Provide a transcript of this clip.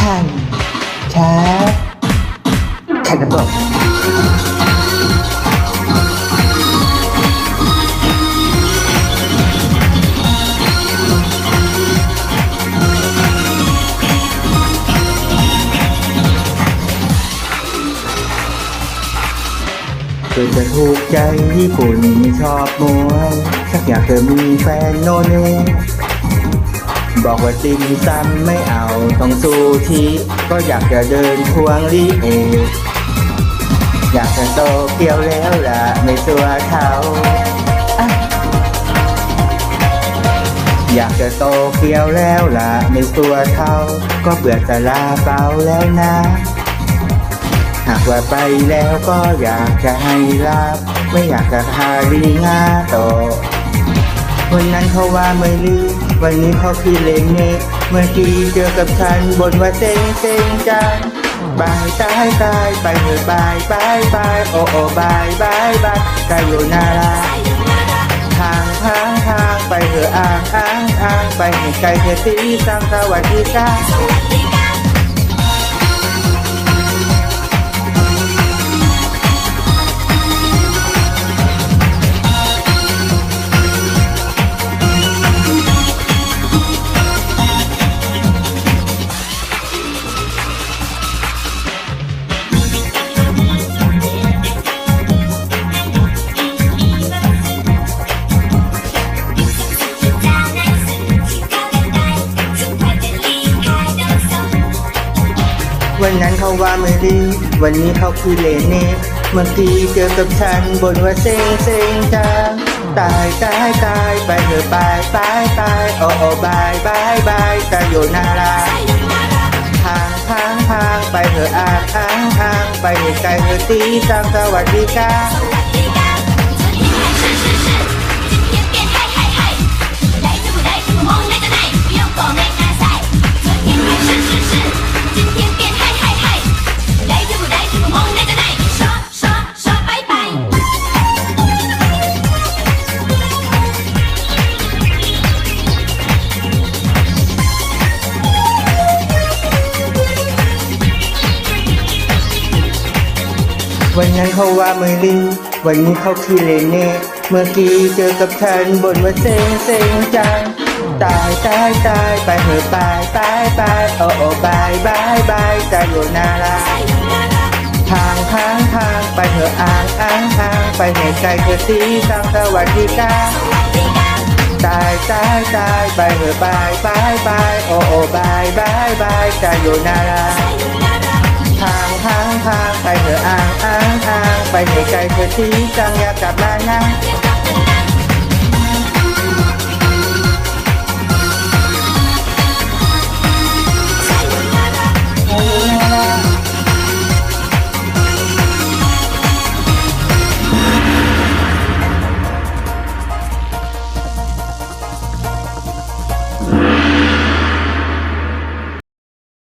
แอคชั่แชทแข่งกันบอกเกิดจะถูกใจญี่ปุ่นไม่ชอบมวยชักอยากจะมีแฟนโนเน บอกว่าติมซัมไม่เอา ต้องสู้ทีก็อยากจะเดินควงลีเอ อยากจะโตเกียวแล้วล่ะ ไม่ตัวเขาอะอยากจะโตเกียวแล้วล่ะ ไม่ตัวเขาก็เบื่อจะลาเปล่าแล้วนะ หากว่าไปแล้วก็อยากจะให้รับไม่อยากจะพารีงาโตวันนั้นเขาว่าไม่ลืม วันนี้เขาคือเลงเนเมื่อกี้เจอกับฉันบนว่าเซ็งเซ็งจังบายตายตายไปเถอะบายบายบายโอโอบายบายบายกายอยู่นาราทางทางทางไปเถอะอ่างอ่างอ่างไปให้ไกลเธอสีสังสวัสดีจ้า วันนั้นเขาว่าไม่ดี วันนี้เขาคือเลเน่เมื่อกี้เจอกับฉันบนว่าเซ็งเซ็งจังตายตายตายไปเถอะไปไปไปโอ้โอ้บายบายบายตาโยนาราทางทางทางไปเถอะอ่างอ่างทางไปให้ไกลเถอะตีสังสวัสดีก้า วันนั้นเขาว่าไม่ดีวันนี้เขาคือเลเน่เมื่อกี้เจอกับฉันบนว่าเซ็งเซ็งจัง ตายตายตายไปเถอะบายบายบายโอโอบายบายบายตาโยนาราทางทางทางไปเถอะอ่างอ่างอ่างไปให้ไกลเธอสีสังสวัสดีจ้าตายตายตายไปเถอะบายบายบายโอโอบายบายบายตาโยนาราทางทางทางไปเถอะอ่างอ่าง ให้ไกลเธอที่จังอยากกลับมานะ